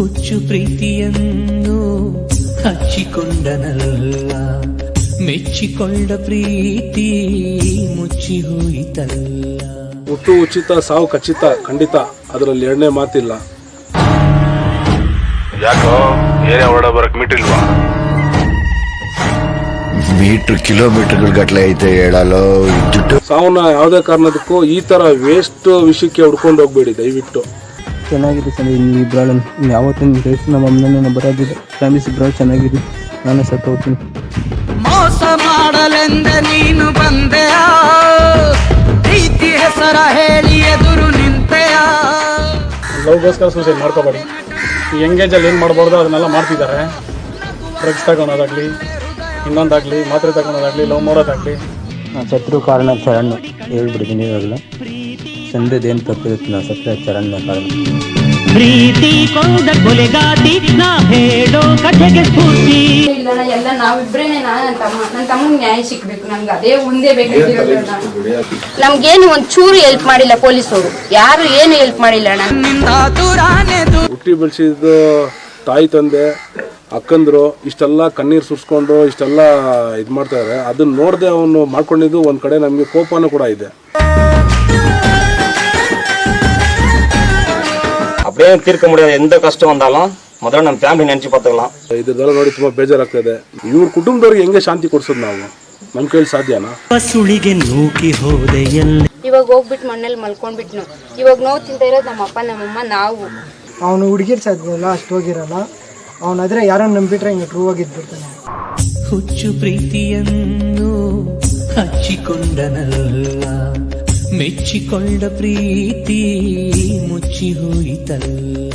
ಹುಚ್ಚು ಪ್ರೀತಿಯನ್ನು ಹಚ್ಚಿಕೊಂಡನಲ್ಲ. ಮೆಚ್ಚಿಕೊಂಡ ಪ್ರೀತಿ ಮುಚ್ಚಿ ಹೋಯಿತಲ್ಲ. ಹುಟ್ಟು ಉಚಿತ ಸಾವು ಖಚಿತ ಖಂಡಿತ. ಅದರಲ್ಲಿ ಎರಡನೇ ಮಾತಿಲ್ಲ. ಯಾಕೋ ಏನೇ ಹೊರಡ ಬರಕ್ ಮಿಟ್ಟಿಲ್ವಾ? ಮೀಟರ್ ಕಿಲೋಮೀಟರ್ಗಳ ಗಟ್ಲೆ ಐತೆ ಹೇಳಲು ಸಾವನ್ನ ಯಾವುದೇ ಕಾರಣದಕ್ಕೂ ಈ ತರ ವೇಸ್ಟ್ ವಿಷಯಕ್ಕೆ ಹುಡ್ಕೊಂಡು ಹೋಗ್ಬೇಡಿ ದಯವಿಟ್ಟು. ಚೆನ್ನಾಗಿದೆ ಸರ್ ಇಬ್ಬರಾಳು ಯಾವತ್ತಿನ ಲೈಫ್ ನಮ್ಮ ಅಮ್ಮನ ಬರೋದಿದೆ ಫ್ಯಾಮಿಲಿ ಬ್ರಾಳ್ ಚೆನ್ನಾಗಿದೆ. ನಾನು ಸತ್ತು ಹೋಗ್ತೀನಿ ಮೋಸ ಮಾಡಲೆಂದ ನೀನು ಬಂದೆಯ? ಪ್ರೀತಿ ಹೆಸರ ಹೇಳಿ ಎದುರು ನಿಂತೆಯ? ಲವ್ಗೋಸ್ಕರ ಸೂಸೈಡ್ ಮಾಡ್ಕೋಬೇಡಿ. ಈ ಎಂಗೇಜಲ್ಲಿ ಏನು ಮಾಡ್ಬಾರ್ದು ಅದನ್ನೆಲ್ಲ ಮಾಡ್ತಿದ್ದಾರೆ. ಡ್ರಗ್ಸ್ ತಗೊಳೋದಾಗಲಿ ಇನ್ನೊಂದಾಗಲಿ ಮಾತ್ರೆ ತಗೊಳೋದಾಗಲಿ ಲವ್ ಮಾಡೋದಾಗಲಿ. ನಾನು ಸತ್ರು ಕಾರಣ ಚರಣ್ ಹೇಳ್ಬಿಡ್ತೀನಿ ಇವಾಗಲೂ. ಸಂದೇದೇನು ತಪ್ಪಿರುತ್ತೆ ನಾನು ಸತ್ರ ಚರಣ್ನ ಕಾರಣ ಪ್ರೀತಿ ಕೊಂದ ಕೊಲೆಗಾತಿ ನಾ ಹೇಳೋ ಕಥೆಗೆ ಸ್ಫೂರ್ತಿ. ಇಲ್ಲ ಎಲ್ಲ ನಾವಿಬ್ರೇನೆ ನಾನು ನನ್ನ ತಮ್ಮ ನನ್ನ ತಮ್ಮಂಗೆ ನ್ಯಾಯ ಸಿಕ್ಬೇಕು ನಮ್ಗೆ ಅದೇ ಒಂದೇ ಬೇಕಾಗಿರೋದು ನಮ್ಗೇನು ಒಂದ್ ಚೂರು ಹೆಲ್ಪ್ ಮಾಡಿಲ್ಲ ಪೊಲೀಸರು ಯಾರು ಏನು ಹೆಲ್ಪ್ ಮಾಡಿಲ್ಲ ಹುಟ್ಟಿ ಬೆಳೆಸಿದ ತಾಯಿ ತಂದೆ ಅಕ್ಕಂದ್ರು ಇಷ್ಟೆಲ್ಲ ಕಣ್ಣೀರು ಸುರಿಸ್ಕೊಂಡು ಇಷ್ಟೆಲ್ಲ ಇದು ಮಾಡ್ತಾರೆ ಅದನ್ನ ನೋಡದೆ ಅವನು ಮಾಡ್ಕೊಂಡಿದ್ದು ಒಂದ್ ಕಡೆ ನಮಗೆ ಕೋಪನೂ ಕೂಡ ಇದೆ. அப்படியே தீர்க்க முடியாத எந்த கஷ்டம் வந்தாலும் முதல்ல நம்ம ஃபேமிலி நினச்சி பார்த்துக்கலாம் ಇದ್ರದ್ದೆಲ್ಲ ನೋಡಿ ತುಂಬಾ ಬೇಜಾರಾಗ್ತದೆ ಇವ್ರ ಕುಟುಂಬದವ್ರಿಗೆ ಹೆಂಗೆ ಶಾಂತಿ ಕೊಡ್ಸೋದು ನಾವು ನಮ್ಮ ಕೈಲಿ ಸಾಧ್ಯನಾ ಸುಳಿಗೆ ನೂಕಿ ಹೋದೆ ಎಲ್ಲ ಇವಾಗ ಹೋಗ್ಬಿಟ್ಟು ಮನೇಲಿ ಮಲ್ಕೊಂಡ್ಬಿಟ್ನು ಇವಾಗ ನೋವು ತಿಂತ ಇರೋದು ನಮ್ಮ ಅಪ್ಪ ನಮ್ಮಮ್ಮ ನಾವು ಅವನು ಹುಡುಗಿರ್ ಸಾಧ್ಯವಲ್ಲ ಅಷ್ಟು ಹೋಗಿರಲ್ಲ ಅವನಾದ್ರೆ ಯಾರನ್ನ ನಂಬಿಟ್ರೆ ಹಿಂಗೆ ಟ್ರೂ ಆಗಿದ್ಬಿಡ್ತಾನೆ ಹುಚ್ಚು ಪ್ರೀತಿಯನ್ನು ಹಚ್ಚಿಕೊಂಡನಲ್ಲ ಮೆಚ್ಚಿಕೊಂಡ ಪ್ರೀತಿ ಮುಚ್ಚಿ ಹೋಯಿತಲ್ಲ.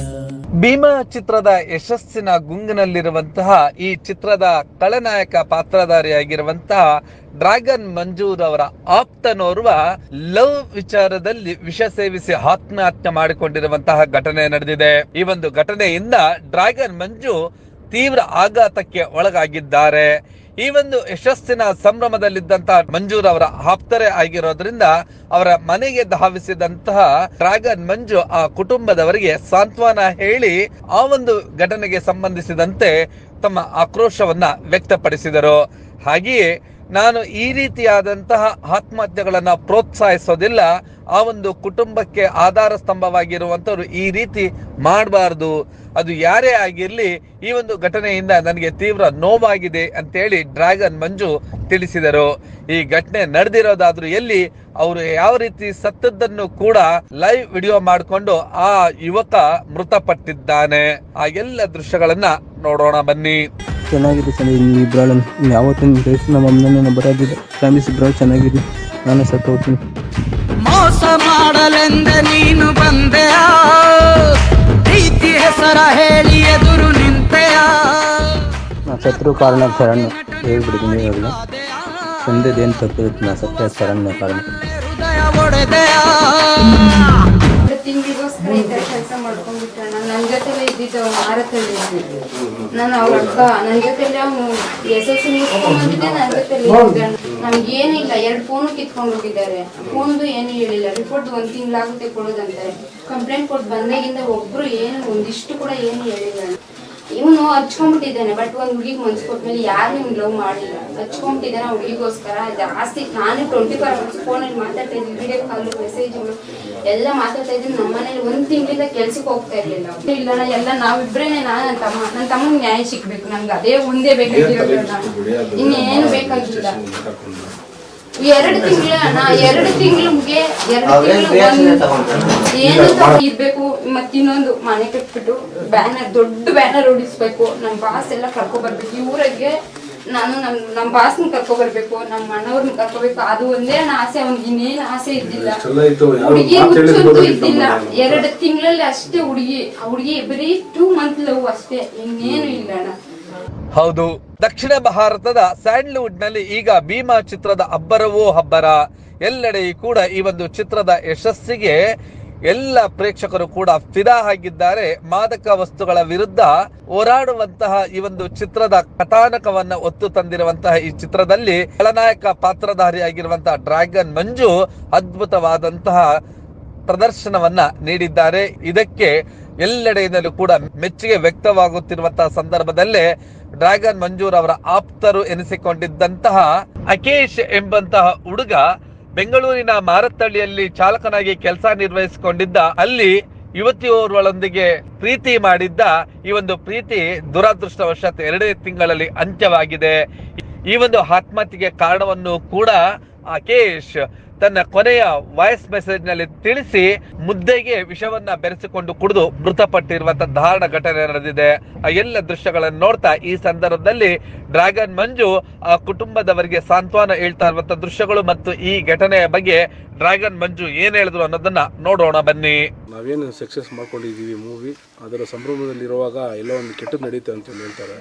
ಭೀಮಾ ಚಿತ್ರದ ಯಶಸ್ಸಿನ ಗುಂಗಿನಲ್ಲಿರುವಂತಹ ಈ ಚಿತ್ರದ ಖಳನಾಯಕ ಪಾತ್ರಧಾರಿಯಾಗಿರುವಂತಹ ಡ್ರ್ಯಾಗನ್ ಅವರ ಆಪ್ತನೋರ್ವ ಲವ್ ವಿಚಾರದಲ್ಲಿ ವಿಷ ಸೇವಿಸಿ ಆತ್ಮಹತ್ಯೆ ಮಾಡಿಕೊಂಡಿರುವಂತಹ ಘಟನೆ ನಡೆದಿದೆ. ಈ ಒಂದು ಘಟನೆಯಿಂದ ಡ್ರ್ಯಾಗನ್ ಮಂಜು ತೀವ್ರ ಆಘಾತಕ್ಕೆ ಒಳಗಾಗಿದ್ದಾರೆ. ಈ ಒಂದು ಯಶಸ್ಸಿನ ಸಂಭ್ರಮದಲ್ಲಿದ್ದಂತಹ ಮಂಜೂರ್ ಅವರ ಆಪ್ತರೇ ಆಗಿರೋದ್ರಿಂದ ಅವರ ಮನೆಗೆ ಧಾವಿಸಿದಂತಹ ಡ್ರಾಗನ್ ಮಂಜು ಆ ಕುಟುಂಬದವರಿಗೆ ಸಾಂತ್ವನ ಹೇಳಿ ಆ ಒಂದು ಘಟನೆಗೆ ಸಂಬಂಧಿಸಿದಂತೆ ತಮ್ಮ ಆಕ್ರೋಶವನ್ನ ವ್ಯಕ್ತಪಡಿಸಿದರು. ಹಾಗೆಯೇ ನಾನು ಈ ರೀತಿಯಾದಂತಹ ಆತ್ಮಹತ್ಯೆಗಳನ್ನು ಪ್ರೋತ್ಸಾಹಿಸೋದಿಲ್ಲ. ಆ ಒಂದು ಕುಟುಂಬಕ್ಕೆ ಆಧಾರ ಸ್ತಂಭವಾಗಿರುವಂತವ್ರು ಈ ರೀತಿ ಮಾಡಬಾರ್ದು. ಅದು ಯಾರೇ ಆಗಿರಲಿ ಈ ಒಂದು ಘಟನೆಯಿಂದ ನನಗೆ ತೀವ್ರ ನೋವಾಗಿದೆ ಅಂತೇಳಿ ಡ್ರ್ಯಾಗನ್ ಮಂಜು ತಿಳಿಸಿದರು. ಈ ಘಟನೆ ನಡೆದಿರೋದಾದ್ರೂ ಎಲ್ಲಿ ಅವರು ಯಾವ ರೀತಿ ಸತ್ತದ್ದನ್ನು ಕೂಡ ಲೈವ್ ವಿಡಿಯೋ ಮಾಡಿಕೊಂಡು ಆ ಯುವಕ ಮೃತಪಟ್ಟಿದ್ದಾನೆ. ಆ ಎಲ್ಲ ದೃಶ್ಯಗಳನ್ನ ನೋಡೋಣ ಬನ್ನಿ. ಚೆನ್ನಾಗಿದೆ ಸರ್ ಇಬ್ಬರಾಳು ಯಾವತ್ತೂ ಟೇಸ್ಟ್ ನಮ್ಮ ಅಮ್ಮನ ಬರೋದಿಲ್ಲ. ಫ್ಯಾಮಿಲಿ ಇಬ್ಬರಾಳು ಚೆನ್ನಾಗಿದೆ. ನಾನು ಸತ್ತು ಹೋಗ್ತೀನಿ. ಮೋಸ ಮಾಡಲೆಂದೆ ನೀನು ಬಂದೆಯ? ಪ್ರೀತಿ ಹೆಸರ ಹೇಳಿ ಎದುರು ನಿಂತೆಯ? ನಾನು ಸತ್ರು ಕಾರಣ ಚರಣ್ ಹೇಳ್ಬಿಡ್ತೀನಿ ಇವಾಗ ಸಂದೇದೇನು ತಪ್ಪಿರುತ್ತೆ ನಾನು ಸತ್ಯ ಶರಣ್ಣ ಕಾರಣ. ಹೃದಯ ಒಡೆದೆಯ? ಈ ಕೆಲಸ ಮಾಡ್ಕೊಂಡ್ಬಿಟ್ಟಣ ನನ್ನ ಜೊತೆಲೆ ಇದ್ದಿದ್ದು ಮಾರತಲ್ಲಿ ನಾನು ಅವ್ರ ಅಕ್ಕ ನನ್ನ ಜೊತೆಲೆ ಅವನು ಎಸ್ ಎಸ್ ಬಂದಿದ್ದೆ ನನ್ನ ಜೊತೆಲೆ ನಮ್ಗೆ ಏನಿಲ್ಲ ಎರಡು ಫೋನು ಕಿತ್ಕೊಂಡು ಹೋಗಿದ್ದಾರೆ ಫೋನ್ದು ಏನು ಹೇಳಿಲ್ಲ. ರಿಪೋರ್ಟ್ ಒಂದ್ ತಿಂಗಳಾಗುತ್ತೆ ಕೊಡೋದಂತಾರೆ ಕಂಪ್ಲೇಂಟ್ ಕೊಟ್ಟು ಬಂದಾಗಿಂದ ಒಬ್ರು ಏನು ಒಂದಿಷ್ಟು ಕೂಡ ಏನು ಹೇಳಿಲ್ಲ. ಇವನು ಹಚ್ಕೊಂಡ್ಬಿಟ್ಟಿದ್ದಾನೆ ಬಟ್ ಒಂದ್ ಹುಡುಗಿಗೆ ಮನ್ಸು ಕೊಟ್ಮೇಲೆ ಯಾರು ನಿಮ್ ಲವ್ ಮಾಡಿಲ್ಲ ಹಚ್ಕೊಂಡ್ಬಿಟ್ಟಿದ್ದಾನೆ ಹುಡುಗಿಗೋಸ್ಕರ. ಜಾಸ್ತಿ ನಾನು ಟ್ವೆಂಟಿ ಫೋರ್ ಅವರ್ಸ್ ಫೋನಲ್ಲಿ ಮಾತಾಡ್ತಾ ಇದ್ದೀನಿ ವಿಡಿಯೋ ಕಾಲ್ ಮೆಸೇಜ್ಗಳು ಎಲ್ಲ ಮಾತಾಡ್ತಾ ಇದ್ದೀನಿ. ನಮ್ಮ ಮನೇಲಿ ಒಂದ್ ತಿಂಗಳಿಂದ ಕೆಲ್ಸಕ್ಕೆ ಹೋಗ್ತಾ ಇರ್ಲಿಲ್ಲ. ಇಲ್ಲ ಎಲ್ಲ ನಾವಿಬ್ರೇನೆ ನಾನು ನನ್ನ ತಮ್ಮ ನನ್ನ ತಮ್ಮ ನ್ಯಾಯ ಸಿಕ್ಬೇಕು ನಮ್ಗೆ ಅದೇ ಒಂದೇ ಬೇಕಾಗಿರೋದು. ಇನ್ನೇನು ಬೇಕಾಗಿಲ್ಲ. ಎರಡು ತಿಂಗಳ ಅಣ್ಣ ಎರಡು ತಿಂಗಳಿಗೆ ಎರಡು ತಿಂಗಳು ಏನು ಇರ್ಬೇಕು ಮತ್ ಇನ್ನೊಂದು ಮನೆ ಕಟ್ಬಿಟ್ಟು ಬ್ಯಾನರ್ ದೊಡ್ಡ ಬ್ಯಾನರ್ ಓಡಿಸ್ಬೇಕು ನಮ್ ಬಾಸ್ ಎಲ್ಲ ಕರ್ಕೊ ಬರ್ಬೇಕು ಈ ಊರಿಗೆ ನಾನು ನಮ್ ನಮ್ ಬಾಸ್ನ ಕರ್ಕೊ ಬರ್ಬೇಕು ನಮ್ಮ ಅಣ್ಣವ್ರನ್ನ ಕರ್ಕೋಬೇಕು ಅದು ಒಂದೇ ಆಸೆ ಅವ್ನಿಗೆ ಇನ್ನೇನು ಆಸೆ ಇದ್ದಿಲ್ಲ. ಹುಡುಗಿ ಗೊತ್ತಿಲ್ಲ ಇದ್ದಿಲ್ಲ. ಎರಡು ತಿಂಗಳಲ್ಲಿ ಅಷ್ಟೇ ಹುಡುಗಿ ಆ ಹುಡುಗಿ ಬರೀ ಟೂ ಮಂತ್ ಲವ್ ಅಷ್ಟೇ ಇನ್ನೇನು ಇಲ್ಲ ಅಣ್ಣ. ಹೌದು. ದಕ್ಷಿಣ ಭಾರತದ ಸ್ಯಾಂಡ್ಲ್ವುಡ್ನಲ್ಲಿ ಈಗ ಭೀಮಾ ಚಿತ್ರದ ಅಬ್ಬರವೋ ಹಬ್ಬರ ಎಲ್ಲೆಡೆಯೂ ಕೂಡ ಈ ಒಂದು ಚಿತ್ರದ ಯಶಸ್ಸಿಗೆ ಎಲ್ಲ ಪ್ರೇಕ್ಷಕರು ಕೂಡ ಫಿದಾ ಆಗಿದ್ದಾರೆ ಮಾದಕ ವಸ್ತುಗಳ ವಿರುದ್ಧ ಹೋರಾಡುವಂತಹ ಈ ಒಂದು ಚಿತ್ರದ ಕಥಾನಕವನ್ನ ಒತ್ತು ತಂದಿರುವಂತಹ ಈ ಚಿತ್ರದಲ್ಲಿ ಖಳನಾಯಕ ಪಾತ್ರಧಾರಿಯಾಗಿರುವಂತಹ ಡ್ರ್ಯಾಗನ್ ಮಂಜು ಅದ್ಭುತವಾದಂತಹ ಪ್ರದರ್ಶನವನ್ನ ನೀಡಿದ್ದಾರೆ. ಇದಕ್ಕೆ ಎಲ್ಲೆಡೆಯಿಂದಲೂ ಕೂಡ ಮೆಚ್ಚುಗೆ ವ್ಯಕ್ತವಾಗುತ್ತಿರುವಂತಹ ಸಂದರ್ಭದಲ್ಲೇ ಡ್ರ್ಯಾಗನ್ ಮಂಜೂರ್ ಅವರ ಆಪ್ತರು ಎನಿಸಿಕೊಂಡಿದ್ದಂತಹ ಅಕೇಶ್ ಎಂಬಂತಹ ಹುಡುಗ ಬೆಂಗಳೂರಿನ ಮಾರತ್ತಳ್ಳಿಯಲ್ಲಿ ಚಾಲಕನಾಗಿ ಕೆಲಸ ನಿರ್ವಹಿಸಿಕೊಂಡಿದ್ದ, ಅಲ್ಲಿ ಯುವತಿಯೋರ್ವಳೊಂದಿಗೆ ಪ್ರೀತಿ ಮಾಡಿದ್ದ, ಈ ಒಂದು ಪ್ರೀತಿ ದುರದೃಷ್ಟವಶಾತ್ ಎರಡೇ ತಿಂಗಳಲ್ಲಿ ಅಂತ್ಯವಾಗಿದೆ. ಈ ಒಂದು ಆತ್ಮಹತ್ಯೆಗೆ ಕಾರಣವನ್ನು ಕೂಡ ಅಕೇಶ್ ತನ್ನ ಕೊನೆಯ ವಾಯ್ಸ್ ಮೆಸೇಜ್ನಲ್ಲಿ ತಿಳಿಸಿ ಮುದ್ದೆಗೆ ವಿಷವನ್ನ ಬೆರೆಸಿಕೊಂಡು ಕುಡಿದು ಮೃತಪಟ್ಟಿರುವಂತಹ ದಾರುಣ ಘಟನೆ ನಡೆದಿದೆ. ಆ ಎಲ್ಲ ದೃಶ್ಯಗಳನ್ನು ನೋಡ್ತಾ ಈ ಸಂದರ್ಭದಲ್ಲಿ ಡ್ರ್ಯಾಗನ್ ಮಂಜು ಆ ಕುಟುಂಬದವರಿಗೆ ಸಾಂತ್ವನ ಹೇಳ್ತಾ ಇರುವಂತಹ ದೃಶ್ಯಗಳು ಮತ್ತು ಈ ಘಟನೆಯ ಬಗ್ಗೆ ಡ್ರ್ಯಾಗನ್ ಮಂಜು ಏನ್ ಹೇಳಿದ್ರು ಅನ್ನೋದನ್ನ ನೋಡೋಣ ಬನ್ನಿ. ನಾವೇನು ಸಕ್ಸಸ್ ಮಾಡ್ಕೊಂಡಿದ್ದೀವಿ ಮೂವಿ ಅದರ ಸಂಭ್ರಮದಲ್ಲಿರುವಾಗ ಎಲ್ಲ ಒಂದು ಕೆಟ್ಟದ್ದು ನಡೀತೆ ಅಂತ ಹೇಳ್ತಾರೆ.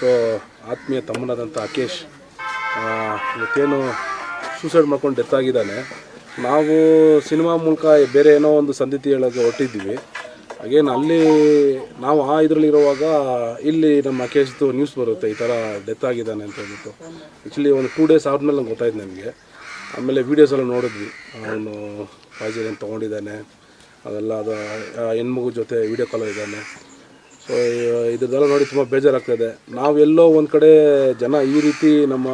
ಸೊ ಆತ್ಮೀಯ ತಮ್ಮನಾದಂತ ಅಕೇಶ್ ಇವತ್ತೇನು ಸೂಸೈಡ್ ಮಾಡ್ಕೊಂಡು ಡೆತ್ ಆಗಿದ್ದಾನೆ. ನಾವು ಸಿನಿಮಾ ಮೂಲಕ ಬೇರೆ ಏನೋ ಒಂದು ಸಂದಿತಿ ಹೇಳೋಕ್ಕೆ ಹೊರಟಿದ್ದೀವಿ. ಅಗೇನ್ ಅಲ್ಲಿ ನಾವು ಆ ಇದರಲ್ಲಿರುವಾಗ ಇಲ್ಲಿ ನಮ್ಮ ಕೇಸ್ದು ನ್ಯೂಸ್ ಬರುತ್ತೆ, ಈ ಥರ ಡೆತ್ ಆಗಿದ್ದಾನೆ ಅಂತ ಹೇಳ್ಬಿಟ್ಟು. ಆ್ಯಕ್ಚುಲಿ ಒಂದು ಟೂ ಡೇಸ್ ಆದ್ಮೇಲೆ ನಂಗೆ ಗೊತ್ತಾಯ್ತು ನನಗೆ. ಆಮೇಲೆ ವೀಡಿಯೋಸ್ ಎಲ್ಲ ನೋಡಿದ್ವಿ. ಅವನು ಪಾಯ್ಸನ್ ತೊಗೊಂಡಿದ್ದಾನೆ, ಅದೆಲ್ಲ ಅದು ಹೆಣ್ಮಗು ಜೊತೆ ವೀಡಿಯೋ ಕಾಲ್ ಇದ್ದಾನೆ ಸೊ ಇದನ್ನೆಲ್ಲ ನೋಡಿ ತುಂಬ ಬೇಜಾರಾಗ್ತದೆ ನಾವೆಲ್ಲೋ ಒಂದು ಕಡೆ ಜನ ಈ ರೀತಿ ನಮ್ಮ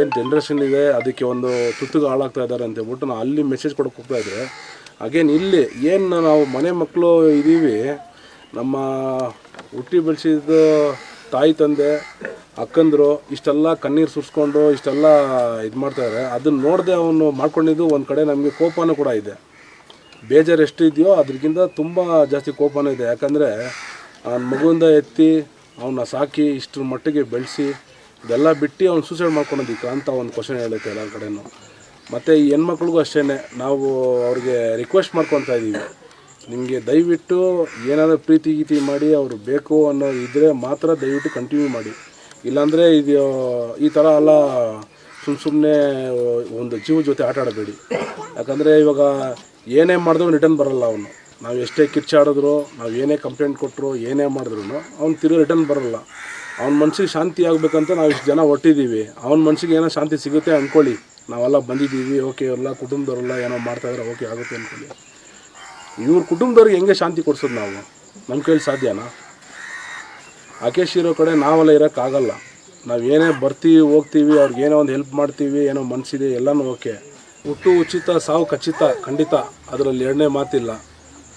ಏನು ಜನ್ರೇಷನ್ ಇದೆ, ಅದಕ್ಕೆ ಒಂದು ತುತ್ತುಗೆ ಹಾಳಾಗ್ತಾ ಇದ್ದಾರೆ ಅಂತ ಹೇಳ್ಬಿಟ್ಟು ನಾವು ಅಲ್ಲಿ ಮೆಸೇಜ್ ಕೊಡೋಕೆ ಹೋಗ್ತಾ ಇದ್ರೆ ಅಗೇನ್ ಇಲ್ಲಿ ಏನು ನಾವು ಮನೆ ಮಕ್ಕಳು ಇದ್ದೀವಿ ನಮ್ಮ ಹುಟ್ಟಿ ಬೆಳೆಸಿದ ತಾಯಿ ತಂದೆ, ಅಕ್ಕಂದರು, ಇಷ್ಟೆಲ್ಲ ಕಣ್ಣೀರು ಸುರಿಸ್ಕೊಂಡು ಇಷ್ಟೆಲ್ಲ ಇದು ಮಾಡ್ತಾರೆ ಅದನ್ನು ನೋಡದೆ ಅವನು ಮಾಡ್ಕೊಂಡಿದ್ದು ಒಂದು ಕಡೆ ನಮಗೆ ಕೋಪನೂ ಕೂಡ ಇದೆ. ಬೇಜಾರು ಎಷ್ಟು ಇದೆಯೋ ಅದಕ್ಕಿಂತ ತುಂಬ ಜಾಸ್ತಿ ಕೋಪನೂ ಇದೆ. ಯಾಕಂದರೆ ಆ ಮಗುವಿಂದ ಎತ್ತಿ ಅವನ್ನ ಸಾಕಿ ಇಷ್ಟರ ಮಟ್ಟಿಗೆ ಬೆಳೆಸಿ ಇದೆಲ್ಲ ಬಿಟ್ಟು ಅವ್ನು ಸೂಸೈಡ್ ಮಾಡ್ಕೊಳೋದಿಕ್ಕ ಅಂತ ಒಂದು ಕ್ವಶನ್ ಹೇಳುತ್ತೆ ಎಲ್ಲ ಕಡೆನೂ. ಮತ್ತು ಈ ಹೆಣ್ಮಕ್ಳಿಗೂ ಅಷ್ಟೇ ನಾವು ಅವ್ರಿಗೆ ರಿಕ್ವೆಸ್ಟ್ ಮಾಡ್ಕೊತಾ ಇದ್ದೀವಿ. ನಿಮಗೆ ದಯವಿಟ್ಟು ಏನಾದರೂ ಪ್ರೀತಿ ಗೀತಿ ಮಾಡಿ, ಅವರು ಬೇಕು ಅನ್ನೋ ಇದ್ದರೆ ಮಾತ್ರ ದಯವಿಟ್ಟು ಕಂಟಿನ್ಯೂ ಮಾಡಿ. ಇಲ್ಲಾಂದರೆ ಇದು, ಈ ಥರ ಎಲ್ಲ ಸುಮ್ಮ ಸುಮ್ಮನೆ ಒಂದು ಜೀವ ಜೊತೆ ಆಟ ಆಡಬೇಡಿ. ಯಾಕಂದರೆ ಇವಾಗ ಏನೇ ಮಾಡಿದ್ರು ರಿಟರ್ನ್ ಬರಲ್ಲ ಅವನು. ನಾವು ಎಷ್ಟೇ ಕಿರ್ಚಾಡಿದ್ರು, ನಾವು ಏನೇ ಕಂಪ್ಲೇಂಟ್ ಕೊಟ್ಟರು ಏನೇ ಮಾಡಿದ್ರು ಅವ್ನು ತಿರುಗಿ ರಿಟರ್ನ್ ಬರಲ್ಲ. ಅವ್ನ ಮನ್ಸಿಗೆ ಶಾಂತಿ ಆಗಬೇಕಂತ ನಾವು ಇಷ್ಟು ಜನ ಒಟ್ಟಿದ್ದೀವಿ ಅವ್ನ ಮನ್ಸಿಗೆ ಏನೋ ಶಾಂತಿ ಸಿಗುತ್ತೆ ಅಂದ್ಕೊಳ್ಳಿ ನಾವೆಲ್ಲ ಬಂದಿದ್ದೀವಿ, ಓಕೆ ಎಲ್ಲ ಕುಟುಂಬದವರೆಲ್ಲ ಏನೋ ಮಾಡ್ತಾಯಿದ್ರೆ ಓಕೆ, ಆಗುತ್ತೆ ಅಂದ್ಕೊಳ್ಳಿ ಇವ್ರ ಕುಟುಂಬದವ್ರಿಗೆ ಹೆಂಗೆ ಶಾಂತಿ ಕೊಡ್ಸೋದು ನಾವು? ನಮ್ಮ ಕೈಲಿ ಸಾಧ್ಯನಾ? ಅಕೇಶ್ ಇರೋ ಕಡೆ ನಾವೆಲ್ಲ ಇರೋಕ್ಕಾಗಲ್ಲ ನಾವು ಏನೇ ಬರ್ತೀವಿ, ಹೋಗ್ತೀವಿ, ಅವ್ರಿಗೆ ಏನೋ ಒಂದು ಹೆಲ್ಪ್ ಮಾಡ್ತೀವಿ, ಏನೋ ಮನಸ್ಸಿದೆ ಎಲ್ಲನೂ ಓಕೆ. ಹುಟ್ಟು ಉಚಿತ, ಸಾವು ಖಚಿತ, ಖಂಡಿತ. ಅದರಲ್ಲಿ ಎರಡನೇ ಮಾತಿಲ್ಲ.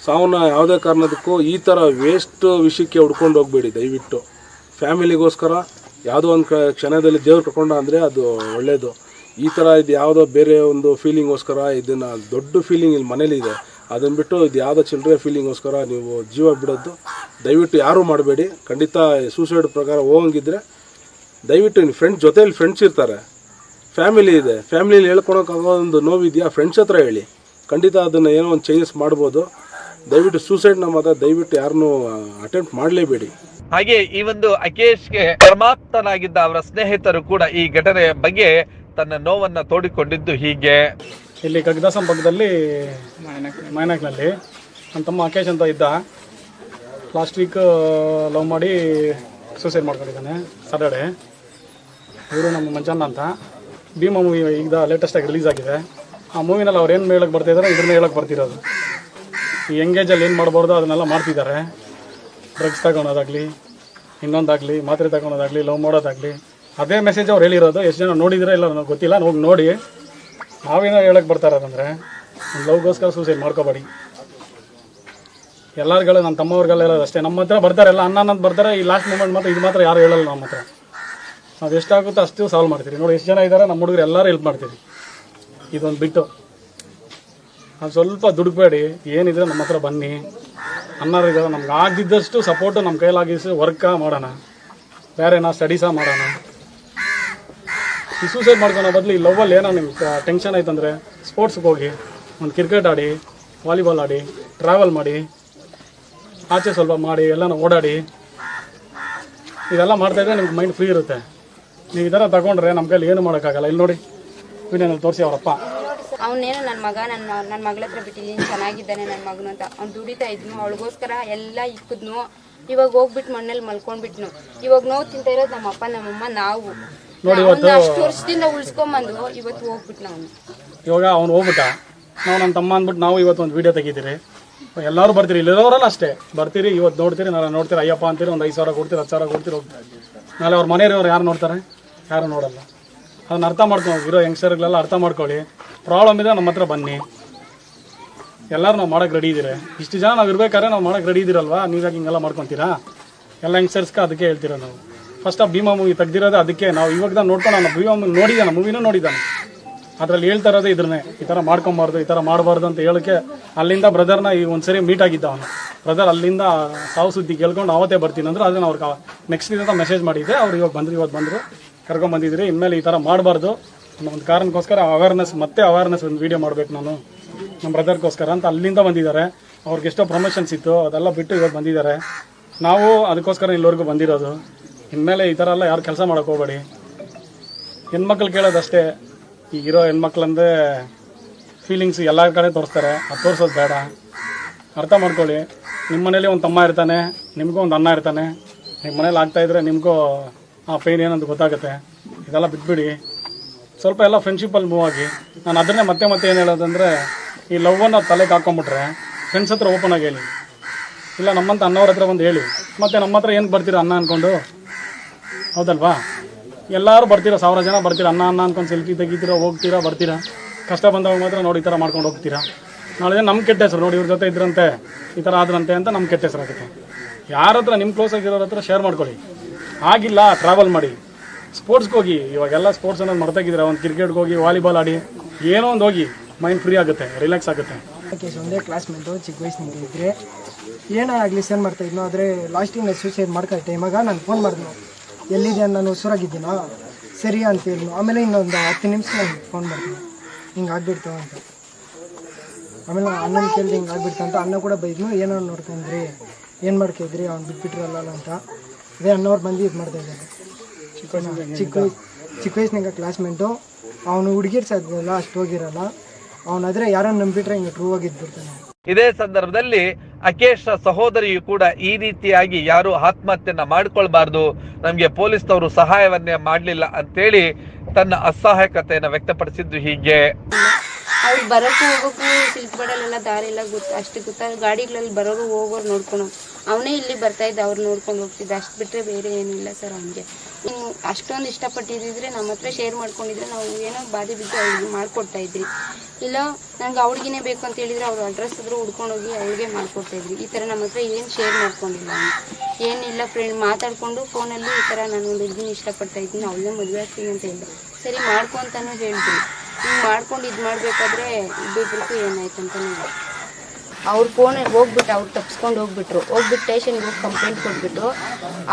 ಸಾವನ್ನ ಯಾವುದೇ ಕಾರಣದಕ್ಕೂ ಈ ಥರ ವೇಸ್ಟ್ ವಿಷಯಕ್ಕೆ ಹುಡ್ಕೊಂಡು ಹೋಗಬೇಡಿ, ದಯವಿಟ್ಟು. ಫ್ಯಾಮಿಲಿಗೋಸ್ಕರ ಯಾವುದೋ ಒಂದು ಕ್ಷಣದಲ್ಲಿ ದೇವ್ರು ಕರ್ಕೊಂಡ ಅಂದರೆ ಅದು ಒಳ್ಳೆಯದು ಈ ಥರ ಇದು ಯಾವುದೋ ಬೇರೆ ಒಂದು ಫೀಲಿಂಗೋಸ್ಕರ ಇದನ್ನು ದೊಡ್ಡ ಫೀಲಿಂಗ್ ಇಲ್ಲಿ ಮನೇಲಿದೆ ಅದನ್ನು ಬಿಟ್ಟು ಇದು ಯಾವುದೋ ಚಿಲ್ಡ್ರೆ ಫೀಲಿಂಗೋಸ್ಕರ ನೀವು ಜೀವ ಬಿಡೋದು. ದಯವಿಟ್ಟು ಯಾರೂ ಮಾಡಬೇಡಿ. ಖಂಡಿತ ಸೂಸೈಡ್ ಪ್ರಕಾರ ಹೋಗಂಗಿದ್ರೆ ದಯವಿಟ್ಟು ನಿಮ್ಮ ಫ್ರೆಂಡ್ಸ್ ಜೊತೆಯಲ್ಲಿ ಫ್ರೆಂಡ್ಸ್ ಇರ್ತಾರೆ. ಫ್ಯಾಮಿಲಿ ಇದೆ. ಫ್ಯಾಮಿಲಿಲಿ ಹೇಳ್ಕೊಳಕ್ಕಾಗೋ ಒಂದು ನೋವಿದೆಯಾ? ಫ್ರೆಂಡ್ಸ್ ಹತ್ರ ಹೇಳಿ. ಖಂಡಿತ ಅದನ್ನು ಏನೋ ಒಂದು ಚೇಂಜಸ್ ಮಾಡ್ಬೋದು. ದಯವಿಟ್ಟು ಸೂಸೈಡ್ನ ಮಾತ್ರ ದಯವಿಟ್ಟು ಯಾರನ್ನೂ ಅಟೆಂಪ್ಟ್ ಮಾಡಲೇಬೇಡಿ. ಹಾಗೆ ಈ ಒಂದು ಅಕೇಶ್ಗೆ ಪರಮಾಪ್ತನಾಗಿದ್ದ ಅವರ ಸ್ನೇಹಿತರು ಕೂಡ ಈ ಘಟನೆ ಬಗ್ಗೆ ತನ್ನ ನೋವನ್ನ ತೋಡಿಕೊಂಡಿದ್ದು ಹೀಗೆ. ಇಲ್ಲಿ ಕಗ್ದ ಸಂಪರ್ಕದಲ್ಲಿ ಮೈನಾಕ್ನಲ್ಲಿ ನನ್ನ ತಮ್ಮ ಅಕೇಶ್ ಅಂತ ಇದ್ದ. ಲಾಸ್ಟ್ ವೀಕ್ ಲವ್ ಮಾಡಿ ಸೂಸೈಡ್ ಮಾಡ್ಕೊಂಡಿದ್ದಾನೆ ಸಾಟರ್ಡೆ ಇವರು ನಮ್ಮ ಮಂಚಣ್ಣ ಅಂತ. ಭೀಮಾ ಮೂವಿ ಈಗ ಲೇಟೆಸ್ಟಾಗಿ ರಿಲೀಸ್ ಆಗಿದೆ. ಆ ಮೂವಿನಲ್ಲಿ ಅವ್ರು ಏನು ಹೇಳಕ್ಕೆ ಬರ್ತಿದ್ದಾರೆ ಇದನ್ನ ಹೇಳಕ್ಕೆ ಬರ್ತಿರೋದು. ಈ ಎಂಗೇಜಲ್ಲಿ ಏನು ಮಾಡ್ಬಾರ್ದು ಅದನ್ನೆಲ್ಲ ಮಾಡ್ತಿದ್ದಾರೆ. ಡ್ರಗ್ಸ್ ತಗೊಳೋದಾಗಲಿ ಇನ್ನೊಂದಾಗಲಿ, ಮಾತ್ರೆ ತಗೊಳೋದಾಗಲಿ ಲವ್ ಮಾಡೋದಾಗಲಿ, ಅದೇ ಮೆಸೇಜ್ ಅವ್ರು ಹೇಳಿರೋದು, ಎಷ್ಟು ಜನ ನೋಡಿದ್ರೆ ಇಲ್ಲ ನನಗೆ ಗೊತ್ತಿಲ್ಲ, ಹೋಗಿ ನೋಡಿ. ನಾವೇನೋ ಹೇಳಕ್ಕೆ ಬರ್ತಾ ಇರೋದಂದ್ರೆ ಲವ್ಗೋಸ್ಕರ ಸೂಸೈಡ್ ಮಾಡ್ಕೋಬೇಡಿ. ಎಲ್ಲರಿಗೆಲ್ಲ ನನ್ನ ತಮ್ಮವ್ರಿಗೆಲ್ಲ ಅಷ್ಟೇ. ನಮ್ಮ ಹತ್ರ ಬರ್ತಾರೆ, ಎಲ್ಲ ಅನ್ನ ಬರ್ತಾರೆ, ಈ ಲಾಸ್ಟ್ ಮೂಮೆಂಟ್ ಮಾತ್ರ ಇದು ಮಾತ್ರ ಯಾರು ಹೇಳಲ್ಲ ನಮ್ಮ ಹತ್ರ. ನಾವು ಎಷ್ಟಾಗುತ್ತೋ ಅಷ್ಟು ಸಾಲ್ವ್ ಮಾಡ್ತೀರಿ. ನೋಡಿ, ಎಷ್ಟು ಜನ ಇದ್ದಾರೆ ನಮ್ಮ ಹುಡುಗರು ಎಲ್ಲರೂ ಹೆಲ್ಪ್ ಮಾಡ್ತೀರಿ. ಇದೊಂದು ಬಿಟ್ಟು. ಅದು ಸ್ವಲ್ಪ ದುಡುಕಬೇಡಿ ಏನಿದ್ರೆ ನಮ್ಮ ಹತ್ರ ಬನ್ನಿ. ಅನ್ನೋರಿದ್ದಾರೆ ನಮ್ಗೆ ಆಗಿದ್ದಷ್ಟು ಸಪೋರ್ಟು ನಮ್ಮ ಕೈಲಾಗಿಸಿ ವರ್ಕ ಮಾಡೋಣ. ಬೇರೆನಾ ಸ್ಟಡೀಸ ಮಾಡೋಣ. ಈ ಸೂಸೈಡ್ ಮಾಡ್ಕೊಳೋ ಬದಲು ಈ ಲವ್ವಲ್ಲಿ ಏನೋ ನಿಮ್ಗೆ ಟೆನ್ಷನ್ ಆಯ್ತಂದ್ರೆ ಸ್ಪೋರ್ಟ್ಸ್ಗೆ ಹೋಗಿ, ಒಂದು ಕ್ರಿಕೆಟ್ ಆಡಿ ವಾಲಿಬಾಲ್ ಆಡಿ ಟ್ರಾವೆಲ್ ಮಾಡಿ, ಆಚೆ ಸ್ವಲ್ಪ ಮಾಡಿ, ಎಲ್ಲನೂ ಓಡಾಡಿ, ಇದೆಲ್ಲ ಮಾಡ್ತಾಯಿದ್ರೆ ನಿಮ್ಗೆ ಮೈಂಡ್ ಫ್ರೀ ಇರುತ್ತೆ. ನೀವು ಇದರ ತಗೊಂಡ್ರೆ ನಮ್ಮ ಕೈಲಿ ಏನು ಮಾಡೋಕ್ಕಾಗಲ್ಲ. ಇಲ್ಲಿ ನೋಡಿ ವಿಡಿಯೋನಲ್ಲಿ ತೋರಿಸಿ ಅವರಪ್ಪ ಅವನೇನು ನನ್ನ ಮಗ ನನ್ನ ನನ್ನ ಮಗಳ ಹತ್ರ ಬಿಟ್ಟಿದ್ದೀನಿ ಚೆನ್ನಾಗಿದ್ದಾನೆ ನನ್ನ ಮಗನು ಅಂತ. ಅವ್ನು ದುಡಿತಾ ಇದ್ನು ಅವಳಿಗೋಸ್ಕರ ಎಲ್ಲ ಇಕ್ಕಿದ್ನು. ಇವಾಗ ಹೋಗ್ಬಿಟ್ಟು ಮಣ್ಣಲ್ಲಿ ಮಲ್ಕೊಂಡ್ಬಿಟ್ನು. ಇವಾಗ ನೋವು ತಿಂತ ಇರೋದು ನಮ್ಮಪ್ಪ ನಮ್ಮಮ್ಮ ನಾವು. ನೋಡಿ ಅಷ್ಟು ವರ್ಷದಿಂದ ಉಳಿಸ್ಕೊಂಬಂದು ಇವತ್ತು ಹೋಗ್ಬಿಟ್ ನಾವು ಇವಾಗ ಅವ್ನು ಹೋಗ್ಬಿಟ್ಟ. ನಾವು ನಮ್ಮ ತಮ್ಮ ಅಂದ್ಬಿಟ್ಟು ನಾವು ಇವತ್ತು ಒಂದು ವಿಡಿಯೋ ತೆಗಿತೀರಿ. ಎಲ್ಲರೂ ಬರ್ತೀರಿ ಇಲ್ಲಿರೋರೆಲ್ಲ ಅಷ್ಟೇ. ಬರ್ತೀರಿ ಇವತ್ತು ನೋಡ್ತೀರಿ ನಾಳೆ ನೋಡ್ತೀರಿ ಅಯ್ಯಪ್ಪ ಅಂತೀರಿ ಒಂದು ಐದು ಸಾವಿರ ಕೊಡ್ತೀರಿ ಹತ್ತು ಸಾವಿರ ಕೊಡ್ತೀರಿ ಹೋಗ್ತಾರೆ. ನಾಳೆ ಅವ್ರ ಮನೆಯವ್ರು ಯಾರು ನೋಡ್ತಾರೆ? ಯಾರು ನೋಡಲ್ಲ. ಅದನ್ನ ಅರ್ಥ ಮಾಡ್ಕೊಂಡು ಇರೋ ಯಂಗ್ಸ್ಟರ್ಗಳೆಲ್ಲ ಅರ್ಥ ಮಾಡ್ಕೊಳ್ಳಿ. ಪ್ರಾಬ್ಲಮ್ ಇದೆ, ನಮ್ಮ ಹತ್ರ ಬನ್ನಿ. ಎಲ್ಲರೂ ನಾವು ಮಾಡೋಕೆ ರೆಡಿ ಇದ್ದೀರಿ. ಇಷ್ಟು ಜನ ನಾವು ಇರ್ಬೇಕಾದ್ರೆ ನಾವು ಮಾಡೋಕೆ ರೆಡಿ ಇದ್ದೀರಲ್ವಾ? ನೀವ್ಯಾಕೆ ಹಿಂಗೆಲ್ಲ ಮಾಡ್ಕೊತೀರಾ? ಎಲ್ಲ ಯಂಗ್ಸ್ಟರ್ಸ್ಗೆ ಅದಕ್ಕೆ ಹೇಳ್ತೀರ ನಾವು? ಫಸ್ಟ್ ಆ ಭೀಮಾ ಮೂವಿ ತೆಗ್ದಿರೋದು ಅದಕ್ಕೆ. ನಾವು ಇವಾಗ ನೋಡ್ಕೊಂಡು ನಾನು ಭೀಮಾ ಮೂವಿ ನೋಡಿದ್ದಾನೆ ಮೂವಿನೂ ನೋಡಿದ್ದಾನೆ. ಅದರಲ್ಲಿ ಹೇಳ್ತಾ ಇರೋದೇ ಇದ್ರನ್ನೇ. ಈ ಥರ ಮಾಡ್ಕೊಬಾರ್ದು, ಈ ಥರ ಮಾಡಬಾರ್ದು ಅಂತ ಹೇಳೋಕ್ಕೆ ಅಲ್ಲಿಂದ ಬ್ರದರ್ನ ಈ ಒಂದ್ಸರಿ ಮೀಟ್ ಆಗಿದ್ದ ಅವನು. ಬ್ರದರ್ ಅಲ್ಲಿಂದ ಸಾವು ಸುದ್ದಿ ಕೇಳ್ಕೊಂಡು ಅವತ್ತೇ ಬರ್ತೀನಿ ಅಂದ್ರೆ ಅದನ್ನು ಅವ್ರಿಗೆ ನೆಕ್ಸ್ಟ್ ದಿನ ಮೆಸೇಜ್ ಮಾಡಿದ್ದೆ ಅವ್ರು ಇವಾಗ ಬಂದರು ಇವತ್ತು ಬಂದರು. ಕರ್ಕೊಂಡ್ ಬಂದಿದ್ದೀರಿ, ಇನ್ಮೇಲೆ ಈ ಥರ ಮಾಡಬಾರ್ದು ಅನ್ನೋ ಒಂದು ಕಾರಣಕ್ಕೋಸ್ಕರ ಅವೇರ್ನೆಸ್ ಮತ್ತೆ ಅವೇರ್ನೆಸ್ ಒಂದು ವೀಡಿಯೋ ಮಾಡ್ಬೇಕು ನಾನು, ನಮ್ಮ ಬ್ರದರ್ಗೋಸ್ಕರ ಅಂತ ಅಲ್ಲಿಂದ ಬಂದಿದ್ದಾರೆ. ಅವ್ರಿಗೆ ಎಷ್ಟೋ ಪ್ರಮೋಷನ್ಸ್ ಇತ್ತು, ಅದೆಲ್ಲ ಬಿಟ್ಟು ಇವಾಗ ಬಂದಿದ್ದಾರೆ. ನಾವು ಅದಕ್ಕೋಸ್ಕರ ಇಲ್ಲಿವರೆಗೂ ಬಂದಿರೋದು. ಇನ್ಮೇಲೆ ಈ ಥರ ಎಲ್ಲ ಯಾರು ಕೆಲಸ ಮಾಡೋಕೆ ಹೋಗಬೇಡಿ. ಹೆಣ್ಮಕ್ಳು ಕೇಳೋದಷ್ಟೇ. ಈಗಿರೋ ಹೆಣ್ಮಕ್ಳಂದ್ರೆ ಫೀಲಿಂಗ್ಸ್ ಎಲ್ಲ ಕಡೆ ತೋರಿಸ್ತಾರೆ. ಅದು ತೋರಿಸೋದು ಬೇಡ. ಅರ್ಥ ಮಾಡ್ಕೊಳ್ಳಿ. ನಿಮ್ಮ ಮನೇಲಿ ಒಂದು ತಮ್ಮ ಇರ್ತಾನೆ, ನಿಮಗೂ ಒಂದು ಅಣ್ಣ ಇರ್ತಾನೆ. ನಿಮ್ಮ ಮನೇಲಿ ಆಗ್ತಾ ಇದ್ರೆ ನಿಮಗೂ ಆ ಪೇನ್ ಏನಂತ ಗೊತ್ತಾಗುತ್ತೆ? ಇದೆಲ್ಲ ಬಿಟ್ಬಿಡಿ. ಸ್ವಲ್ಪ ಎಲ್ಲ ಫ್ರೆಂಡ್ಶಿಪ್ಪಲ್ಲಿ ಮೂವ್ ಆಗಿ. ನಾನು ಅದನ್ನೇ ಮತ್ತೆ ಮತ್ತೆ ಏನು ಹೇಳೋದಂದರೆ, ಈ ಲವ್ವನ್ನು ತಲೆಗೆ ಹಾಕೊಂಬಿಟ್ರೆ ಫ್ರೆಂಡ್ಸ್ ಹತ್ರ ಓಪನ್ ಆಗಿ ಹೇಳಿ. ಇಲ್ಲ ನಮ್ಮಂತ ಅನ್ನೋರ ಹತ್ರ ಬಂದು ಹೇಳಿ. ಮತ್ತೆ ನಮ್ಮ ಹತ್ರ ಏನು ಬರ್ತೀರಾ ಅನ್ನ ಅಂದ್ಕೊಂಡು ಹೌದಲ್ವಾ? ಎಲ್ಲರೂ ಬರ್ತೀರಾ, ಸಾವಿರ ಜನ ಬರ್ತೀರಾ ಅನ್ನ ಅನ್ನ ಅಂದ್ಕೊಂಡು ಸೆಲ್ಫಿ ತೆಗಿತೀರಾ, ಹೋಗ್ತೀರಾ, ಬರ್ತೀರಾ? ಕಷ್ಟ ಬಂದಾಗ ಮಾತ್ರ ನೋಡಿ ಈ ಥರ ಮಾಡ್ಕೊಂಡು ಹೋಗ್ತೀರಾ? ನಾಳೆ ನಮ್ಮ ಕೆಟ್ಟ ಹೆಸರು ನೋಡಿ ಇವ್ರ ಜೊತೆ ಇದ್ರಂತೆ, ಈ ಥರ ಆದ್ರಂತೆ ಅಂತ ನಮ್ಮ ಕೆಟ್ಟ ಹೆಸರು ಆಗುತ್ತೆ ಯಾರ ಹತ್ರ ನಿಮ್ಮ ಕ್ಲೋಸ್ ಆಗಿರೋರ ಹತ್ರ ಶೇರ್ ಮಾಡ್ಕೊಳ್ಳಿ. ಆಗಿಲ್ಲ ಟ್ರಾವೆಲ್ ಮಾಡಿ. ಸ್ಪೋರ್ಟ್ಸ್ಗೆ ಹೋಗಿ, ಇವಾಗೆಲ್ಲ ಸ್ಪೋರ್ಟ್ಸ್ ಅನ್ನೋದು ಮರ್ತಾಗಿದ್ದೀರಾ? ಒಂದು ಕ್ರಿಕೆಟ್ಗೆ ಹೋಗಿ ವಾಲಿಬಾಲ್ ಆಡಿ, ಏನೋ ಒಂದು ಹೋಗಿ ಮೈಂಡ್ ಫ್ರೀ ಆಗುತ್ತೆ ರಿಲ್ಯಾಕ್ಸ್ ಆಗುತ್ತೆ. ಒಂದೇ ಕ್ಲಾಸ್ಮೇಟು ಚಿಕ್ಕ ವಯಸ್ಸಿನಿಂದ ಇದ್ದರೆ ಏನೇ ಆಗಲಿ ಸೇನ್ ಮಾಡ್ತಾ ಇದ್ನೋ, ಆದರೆ ಲಾಸ್ಟಿಂಗ್ ಸೂಸೈಡ್ ಮಾಡ್ಕೊಳ್ಳೋ ಇವಾಗ ನಾನು ಫೋನ್ ಮಾಡಿದ್ನು ಎಲ್ಲಿದೆ ನಾನು ಹೊಸರಾಗಿದ್ದೀನಾ ಸರಿ ಅಂತ ಹೇಳಿದ್ನು. ಆಮೇಲೆ ಇನ್ನೊಂದು ಹತ್ತು ನಿಮಿಷ ನಾನು ಫೋನ್ ಮಾಡ್ತೀನಿ ಹಿಂಗೆ ಆಗ್ಬಿಡ್ತು ಅಂತ. ಆಮೇಲೆ ಅಣ್ಣನ ಕೇಳಿದೆ ಹಿಂಗೆ ಆಗ್ಬಿಡ್ತು ಅಂತ. ಅಣ್ಣ ಕೂಡ ಬೈದ್ನು, ಏನೋ ನೋಡ್ಕೊಂಡ್ರಿ ಏನು ಮಾಡ್ಕೊಂಡ್ರಿ ಅವ್ನು ಬಿಟ್ಬಿಟ್ರಲ್ಲ ಅಂತ. ಅದೇ ಅಣ್ಣವ್ರು ಬಂದು ಇದು ಮಾಡ್ತಾ ಇದ್ದಾರೆ ಚಿಕ್ಕ ಚಿಕ್ಕ ವಯಸ್ಸು ಚಿಕ್ಕ ವಯಸ್ಸಿನಾಗ ಕ್ಲಾಸ್ಮೇಟು ಅವನು ಹುಡುಗಿರ್ ಸಾಧ್ಯವಲ್ಲ ಅಷ್ಟು ಹೋಗಿರಲ್ಲ. ಅವನಾದ್ರೆ ಯಾರನ್ನ ನಂಬಿಟ್ರೆ ಹಿಂಗೆ ಟ್ರೂ ಆಗಿದ್ಬಿಡ್ತಾನೆ ಇದೇ ಸಂದರ್ಭದಲ್ಲಿ ಅಕೇಶ ಸಹೋದರಿಯು ಕೂಡ ಈ ರೀತಿಯಾಗಿ ಯಾರು ಆತ್ಮಹತ್ಯೆಯನ್ನ ಮಾಡ್ಕೊಳ್ಬಾರ್ದು. ನಮಗೆ ಪೊಲೀಸ್ನವರು ಸಹಾಯವನ್ನೇ ಮಾಡಲಿಲ್ಲ ಅಂತೇಳಿ ತನ್ನ ಅಸಹಾಯಕತೆಯನ್ನ ವ್ಯಕ್ತಪಡಿಸಿದ್ದು ಹೀಗೆ. ಅವ್ರು ಬರೋಕ್ಕೂ ಹೋಗೋಕ್ಕೂ ಸಿಲ್ಕ್ಬಡಲ್ಲೆಲ್ಲ ದಾರಿ ಎಲ್ಲ ಗೊತ್ತ ಅಷ್ಟು ಗೊತ್ತ ಗಾಡಿಗಳಲ್ಲಿ ಬರೋರು ಹೋಗೋರು ನೋಡ್ಕೊಳೋ ಅವನೇ ಇಲ್ಲಿ ಬರ್ತಾ ಇದ್ದ, ಅವ್ರು ನೋಡ್ಕೊಂಡು ಹೋಗ್ತಿದ್ದ. ಅಷ್ಟು ಬಿಟ್ಟರೆ ಬೇರೆ ಏನಿಲ್ಲ ಸರ್ ಅವನಿಗೆ. ನೀವು ಅಷ್ಟೊಂದು ಇಷ್ಟಪಟ್ಟಿದ್ದಿದ್ರೆ ನಮ್ಮ ಹತ್ರ ಶೇರ್ ಮಾಡ್ಕೊಂಡಿದ್ರೆ ನಾವು ಏನೋ ಬಾಧೆ ಬಿದ್ದು ಅವ್ರಿಗೆ ಮಾಡ್ಕೊಡ್ತಾ ಇದ್ರಿ. ಇಲ್ಲ, ನಂಗೆ ಅವ್ಳಿಗೇನೆ ಬೇಕು ಅಂತ ಹೇಳಿದ್ರೆ ಅವ್ರು ಅಡ್ರೆಸ್ ಆದರೂ ಹುಡ್ಕೊಂಡೋಗಿ ಅವಳಿಗೆ ಮಾಡ್ಕೊಡ್ತಾ ಇದ್ರಿ. ಈ ಥರ ನಮ್ಮ ಹತ್ರ ಏನು ಶೇರ್ ಮಾಡ್ಕೊಂಡಿಲ್ಲ. ಏನಿಲ್ಲ ಫ್ರೆಂಡ್ ಮಾತಾಡಿಕೊಂಡು ಫೋನಲ್ಲಿ ಈ ಥರ ನಾನು ಒಂದು ಹುಡುಗಿನ ಇಷ್ಟಪಡ್ತಾ ಇದ್ದೀನಿ ಅವಳನ್ನೇ ಮದುವೆ ಆಗ್ತೀನಿ ಅಂತ ಹೇಳಿದೆ. ಸರಿ ಮಾಡ್ಕೊಂತಾನು ಹೇಳಿದ್ರು ಹಿಂಗೆ ಮಾಡ್ಕೊಂಡು ಇದು ಮಾಡಬೇಕಾದ್ರೆ ಇಬ್ಬಿಬ್ರಿಗೂ ಏನಾಯ್ತು ಅಂತಲೇ ಅವ್ರ ಫೋನ್ ಹೋಗ್ಬಿಟ್ಟು ಅವ್ರು ತಪ್ಸ್ಕೊಂಡು ಹೋಗ್ಬಿಟ್ರು. ಹೋಗ್ಬಿಟ್ಟು ಸ್ಟೇಷನ್ಗೆ ಹೋಗಿ ಕಂಪ್ಲೇಂಟ್ ಕೊಟ್ಬಿಟ್ಟು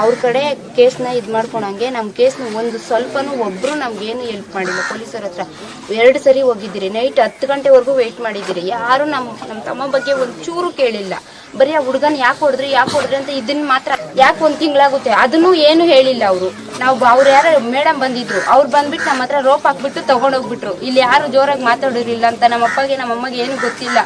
ಅವ್ರ ಕಡೆ ಕೇಸ್ನ ಇದು ಮಾಡ್ಕೊಳಂಗೆ ನಮ್ಮ ಕೇಸ್ನ ಒಂದು ಸ್ವಲ್ಪನೂ ಒಬ್ಬರು ನಮಗೇನು ಹೆಲ್ಪ್ ಮಾಡಿಲ್ಲ. ಪೊಲೀಸರ ಹತ್ರ ಎರಡು ಸರಿ ಹೋಗಿದ್ದೀರಿ. ನೈಟ್ ಹತ್ತು ಗಂಟೆವರೆಗೂ ವೆಯ್ಟ್ ಮಾಡಿದ್ದೀರಿ. ಯಾರು ನಮ್ಮ ನಮ್ಮ ತಮ್ಮ ಬಗ್ಗೆ ಒಂದು ಚೂರು ಕೇಳಿಲ್ಲ. ಬರೀ ಆ ಹುಡುಗನ ಯಾಕೆ ಹೊಡೆದ್ರಿ ಯಾಕೆ ಹೊಡೆದ್ರಿ ಅಂತ ಇದನ್ನ ಮಾತ್ರ ಯಾಕೆ ಒಂದು ತಿಂಗಳಾಗುತ್ತೆ? ಅದನ್ನು ಏನು ಹೇಳಿಲ್ಲ ಅವರು. ನಾವು ಅವ್ರು ಯಾರು ಮೇಡಮ್ ಬಂದಿದ್ರು. ಅವ್ರು ಬಂದ್ಬಿಟ್ಟು ನಮ್ಮ ಹತ್ರ ರೋಪ್ ಹಾಕ್ಬಿಟ್ಟು ತಗೊಂಡೋಗ್ಬಿಟ್ರು ಇಲ್ಲಿ ಯಾರು ಜೋರಾಗಿ ಮಾತಾಡಿರಲಿಲ್ಲ ಅಂತ ನಮ್ಮ ಅಪ್ಪಗೆ ನಮ್ಮ ಅಮ್ಮಗೆ ಏನು ಗೊತ್ತಿಲ್ಲ.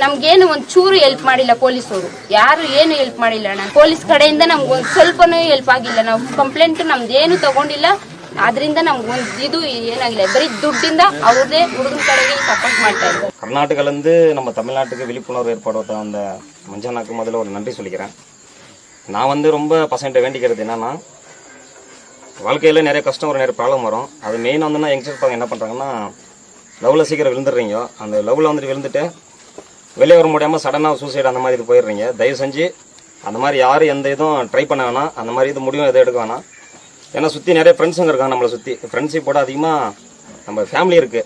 ನಮ್ಗೇನು ಒಂದು ಚೂರು ಹೆಲ್ಪ್ ಮಾಡಿಲ್ಲ ಪೊಲೀಸರು ಯಾರು ಏನು ಹೆಲ್ಪ್ ಮಾಡಿಲ್ಲ ನಾನು ಪೊಲೀಸ್ ಕಡೆಯಿಂದ ನಮ್ಗೆ ಒಂದು ಸ್ವಲ್ಪನೂ ಹೆಲ್ಪ್ ಆಗಿಲ್ಲ ನಾವು ಕಂಪ್ಲೇಂಟ್ ನಮ್ದು ಏನು ತಗೊಂಡಿಲ್ಲ ಅದರಿಂದ ನಮ್ಗೆ ಒಂದು ಇದು ಏನಾಗಿಲ್ಲ ಬರೀ ದುಡ್ಡಿಂದ ಅವ್ರದೇ ಹುಡುಗನ ಕಡೆಗೆ ಸಪೋರ್ಟ್ ಮಾಡ್ತಾ ಇದ್ದಾರೆ கர்நாடகாலேருந்து நம்ம தமிழ்நாட்டுக்கு விழிப்புணர்வு ஏற்படுத்த அந்த மஞ்சனாக்கு முதல்ல ஒரு நன்றி சொல்லிக்கிறேன் நான் வந்து ரொம்ப பசங்கிட்ட வேண்டிக்கிறது என்னன்னா வாழ்க்கையில் நிறைய கஷ்டம் வரும் நிறைய ப்ராப்ளம் வரும் அது மெயின் வந்துன்னா யங்ஸ்டர் பசங்க என்ன பண்ணுறாங்கன்னா லவ்வில் சீக்கிரம் விழுந்துடுறீங்க அந்த லவ்வில் வந்துட்டு விழுந்துட்டு வெளியே வர முடியாமல் சடனாக சூசைட் அந்த மாதிரி இது போயிடுறீங்க. தயவு செஞ்சு அந்த மாதிரி யாரும் எந்த இதுவும் ட்ரை பண்ண வேணாம். அந்த மாதிரி இது முடியும் எதுவும் எடுக்க வேணாம். ஏன்னா சுற்றி நிறைய ஃப்ரெண்ட்ஸுங்க இருக்காங்க நம்மளை சுற்றி ஃப்ரெண்ட்ஷிப்போட அதிகமாக நம்ம ஃபேமிலி இருக்குது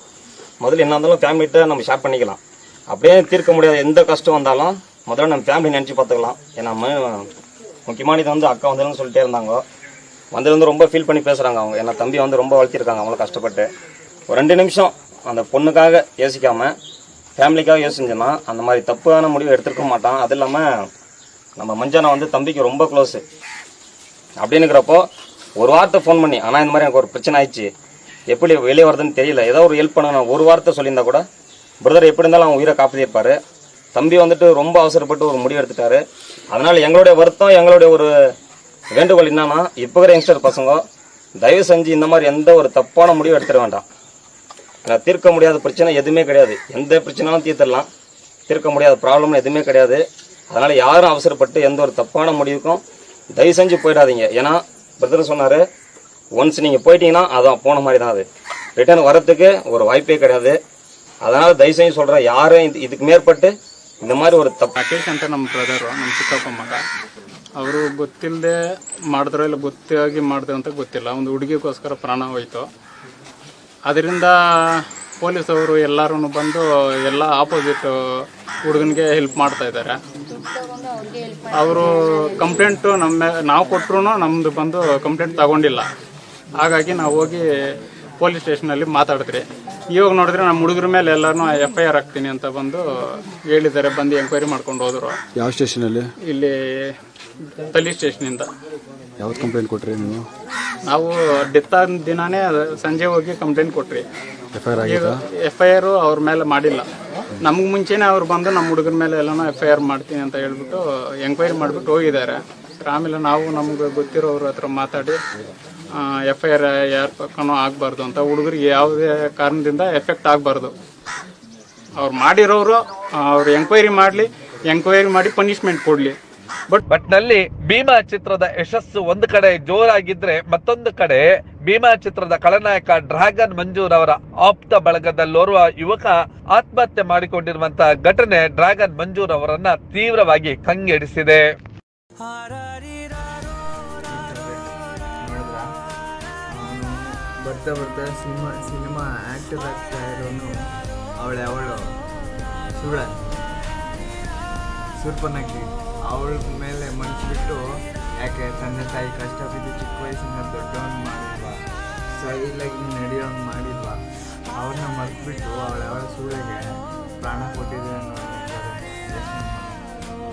முதல்ல என்ன இருந்தாலும் ஃபேமிலிகிட்ட நம்ம ஷேர் பண்ணிக்கலாம். அப்படியே தீர்க்க முடியாத எந்த கஷ்டம் வந்தாலும் முதல்ல நம்ம ஃபேமிலி நினச்சி பார்த்துக்கலாம். ஏன்னா முக்கியமான இது வந்து அக்கா வந்ததுன்னு சொல்லிட்டே இருந்தாங்க. வந்ததுலேருந்து ரொம்ப ஃபீல் பண்ணி பேசுகிறாங்க அவங்க. ஏன்னா தம்பி வந்து ரொம்ப வளர்த்திருக்காங்க. அவங்கள கஷ்டப்பட்டு. ஒரு ரெண்டு நிமிஷம் அந்த பொண்ணுக்காக யோசிக்காமல் ஃபேமிலிக்காக யோசிச்சுன்னா அந்த மாதிரி தப்பான முடிவு எடுத்துருக்க மாட்டான். அது இல்லாமல் நம்ம மஞ்சானா வந்து தம்பிக்கு ரொம்ப க்ளோஸு அப்படின்னுக்கிறப்போ ஒரு வார்த்தை ஃபோன் பண்ணி ஆனால் இந்த மாதிரி எனக்கு ஒரு பிரச்சனை ஆயிடுச்சு. எப்படி வெளியே வருதுன்னு தெரியல. ஏதோ ஒரு ஹெல்ப் பண்ணணும் ஒரு வார்த்தை சொல்லியிருந்தா கூட பிரதர் எப்படி இருந்தாலும் அவன் உயிரை காப்பாற்றிருப்பார் தம்பி வந்துட்டு ரொம்ப அவசரப்பட்டு ஒரு முடிவு எடுத்துட்டாரு. அதனால் எங்களுடைய வருத்தம் எங்களுடைய ஒரு வேண்டுகோள் என்னன்னா இப்போ இருக்கிற யங்ஸ்டர் பசங்க தயவு செஞ்சு இந்த மாதிரி எந்த ஒரு தப்பான முடிவு எடுத்துட வேண்டாம். ஏன்னா தீர்க்க முடியாத பிரச்சனை எதுவுமே கிடையாது எந்த பிரச்சனாலும் தீர்த்துடலாம் தீர்க்க முடியாத ப்ராப்ளம் எதுவுமே கிடையாது அதனால் யாரும் அவசரப்பட்டு எந்த ஒரு தப்பான முடிவுக்கும் தயவு செஞ்சு போயிடாதீங்க ஏன்னா பிரதர் சொன்னார் ஒன்ஸ் நீங்கள் போயிட்டீங்கன்னா அதான் போன மாதிரி தான் அது ரிட்டர்ன் வரத்துக்கு ஒரு வாய்ப்பே கிடையாது அதனால் தயவு செஞ்சு சொல்கிறேன் யாரும் இது இதுக்கு மேற்பட்டு இந்த மாதிரி ஒரு தப்பு ರಾಕೇಶ್ ಅಂತ ನಮ್ಮ ಬ್ರದರು ನಮ್ಮ ಚಿಕ್ಕಪ್ಪ ಮಗ ಅವರು ಗೊತ್ತಿಲ್ಲದೆ ಮಾಡಿದ್ರೋ ಇಲ್ಲ ಗೊತ್ತಾಗಿ ಮಾಡಿದ್ರು ಅಂತ ಗೊತ್ತಿಲ್ಲ ಒಂದು ಹುಡುಗಿಗೋಸ್ಕರ ಪ್ರಾಣ ಹೋಯ್ತು ಅದರಿಂದ ಪೊಲೀಸವರು ಎಲ್ಲರೂ ಬಂದು ಎಲ್ಲ ಆಪೋಸಿಟ್ ಹುಡುಗನಿಗೆ ಹೆಲ್ಪ್ ಮಾಡ್ತಾ ಇದ್ದಾರೆ. ಅವರು ಕಂಪ್ಲೇಂಟು ನಮ್ಮ ನಾವು ಕೊಟ್ಟರು ನಮ್ಮದು ಬಂದು ಕಂಪ್ಲೇಂಟ್ ತಗೊಂಡಿಲ್ಲ. ಹಾಗಾಗಿ ನಾವು ಹೋಗಿ ಪೊಲೀಸ್ ಸ್ಟೇಷನಲ್ಲಿ ಮಾತಾಡಿದ್ರಿ. ಇವಾಗ ನೋಡಿದ್ರೆ ನಮ್ಮ ಹುಡುಗರ ಮೇಲೆ ಎಲ್ಲರೂ ಎಫ್ ಐ ಆರ್ ಹಾಕ್ತೀನಿ ಅಂತ ಬಂದು ಹೇಳಿದ್ದಾರೆ ಬಂದು ಎಂಕ್ವೈರಿ ಮಾಡ್ಕೊಂಡು ಹೋದರು. ಯಾವ ಸ್ಟೇಷನಲ್ಲಿ ಇಲ್ಲಿ ಪೊಲೀಸ್ ಸ್ಟೇಷನಿಂದ ಯಾವ್ದು ಕಂಪ್ಲೇಂಟ್ ಕೊಟ್ರಿ ನೀವು? ನಾವು ಡೆತ್ ಆದ ದಿನಾನೇ ಸಂಜೆ ಹೋಗಿ ಕಂಪ್ಲೇಂಟ್ ಕೊಟ್ರಿ. ಎಫ್ ಐ ಆರ್ ಈಗ ಎಫ್ ಐ ಆರ್ ಅವ್ರ ಮೇಲೆ ಮಾಡಿಲ್ಲ. ನಮ್ಗೆ ಮುಂಚೆನೇ ಅವ್ರು ಬಂದು ನಮ್ಮ ಹುಡುಗರ ಮೇಲೆ ಎಲ್ಲನೂ ಎಫ್ ಐ ಆರ್ ಮಾಡ್ತೀನಿ ಅಂತ ಹೇಳ್ಬಿಟ್ಟು ಎಂಕ್ವೈರಿ ಮಾಡಿಬಿಟ್ಟು ಹೋಗಿದ್ದಾರೆ. ಆಮೇಲೆ ನಾವು ನಮ್ಗೆ ಗೊತ್ತಿರೋವ್ರ ಹತ್ರ ಮಾತಾಡಿ ಎಫ್ ಐ ಆರ್ ಯಾರ ಪಕ್ಕನೂ ಆಗಬಾರ್ದು ಅಂತ ಹುಡುಗರಿಗೆ ಯಾವುದೇ ಕಾರಣದಿಂದ ಎಫೆಕ್ಟ್ ಆಗಬಾರ್ದು. ಅವ್ರು ಮಾಡಿರೋರು ಅವ್ರು ಎಂಕ್ವೈರಿ ಮಾಡಲಿ ಎಂಕ್ವೈರಿ ಮಾಡಿ ಪನಿಷ್ಮೆಂಟ್ ಕೊಡಲಿ. ಬಟ್ನಲ್ಲಿ ಭೀಮಾ ಚಿತ್ರದ ಯಶಸ್ಸು ಒಂದು ಕಡೆ ಜೋರಾಗಿದ್ರೆ ಮತ್ತೊಂದು ಕಡೆ ಭೀಮಾ ಚಿತ್ರದ ಖಳನಾಯಕ ಡ್ರಾಗನ್ ಮಂಜೂರ್ ಅವರ ಆಪ್ತ ಬಳಗದಲ್ಲೋರ್ವ ಯುವಕ ಆತ್ಮಹತ್ಯೆ ಮಾಡಿಕೊಂಡಿರುವಂತಹ ಘಟನೆ ಡ್ರಾಗನ್ ಮಂಜೂರ್ ಅವರನ್ನ ತೀವ್ರವಾಗಿ ಕಂಗೆಡಿಸಿದೆ. ಬರ್ತಾ ಬರ್ತಾ ಸಿನಿಮಾ ಸಿನಿಮಾ ಆಕ್ಟರ್ ಆಗ್ತಾ ಇರೋನು ಅವಳೆ ಅವಳು. ಸುಳ್ಳ ಅವಳ ಮೇಲೆ ಮನ್ಸಿಬಿಟ್ಟು ಯಾಕೆ ತಂದೆ ತಾಯಿ ಕಷ್ಟ ಬಿದ್ದು ಚಿಕ್ಕ ವಯಸ್ಸಿಂದ ದೊಡ್ಡವನ್ ಮಾಡಿಲ್ವಾ ಸೈಲಾಗಿ ನಡೆಯೋನ್ ಮಾಡಿಲ್ವಾ ಅವ್ರನ್ನ ಮರ್ತ್ಬಿಟ್ಟು ಅವಳ ಅವಳ ಸೂರ್ಯಗೆ ಪ್ರಾಣ ಕೊಟ್ಟಿದೆ ಅನ್ನೋ.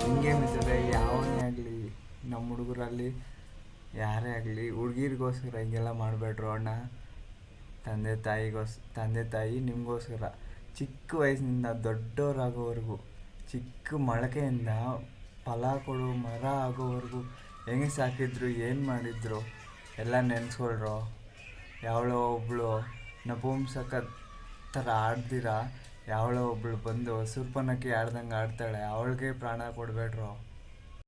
ಹಿಂಗೆ ಮಿತ್ತದೆ ಯಾವನೇ ಆಗಲಿ ನಮ್ಮ ಹುಡುಗರಲ್ಲಿ ಯಾರೇ ಆಗಲಿ, ಹುಡುಗಿರಿಗೋಸ್ಕರ ಹಿಂಗೆಲ್ಲ ಮಾಡಬೇಡ್ರು ಅಣ್ಣ. ತಂದೆ ತಾಯಿಗೋಸ್, ತಂದೆ ತಾಯಿ ನಿಮಗೋಸ್ಕರ. ಚಿಕ್ಕ ವಯಸ್ಸಿನಿಂದ ದೊಡ್ಡವರಾಗೋವರೆಗೂ ಚಿಕ್ಕ ಮೊಳಕೆಯಿಂದ ಫಲ ಕೊಡು, ಮರ ಆಗೋವರೆಗೂ ಹೆಂಗೆ ಸಾಕಿದ್ರು, ಏನು ಮಾಡಿದ್ರು, ಎಲ್ಲ ನೆನೆಸ್ಕೊಳ್ರು. ಯಾವಳೋ ಒಬ್ಬಳು ನಪುಂಸಕ ಥರ ಆಡ್ದಿರ, ಯಾವಳೋ ಒಬ್ಬಳು ಬಂದು ಸುರ್ಪನಕ್ಕೆ ಆಡ್ದಂಗೆ ಆಡ್ತಾಳೆ, ಅವಳಿಗೆ ಪ್ರಾಣ ಕೊಡಬೇಡ್ರು.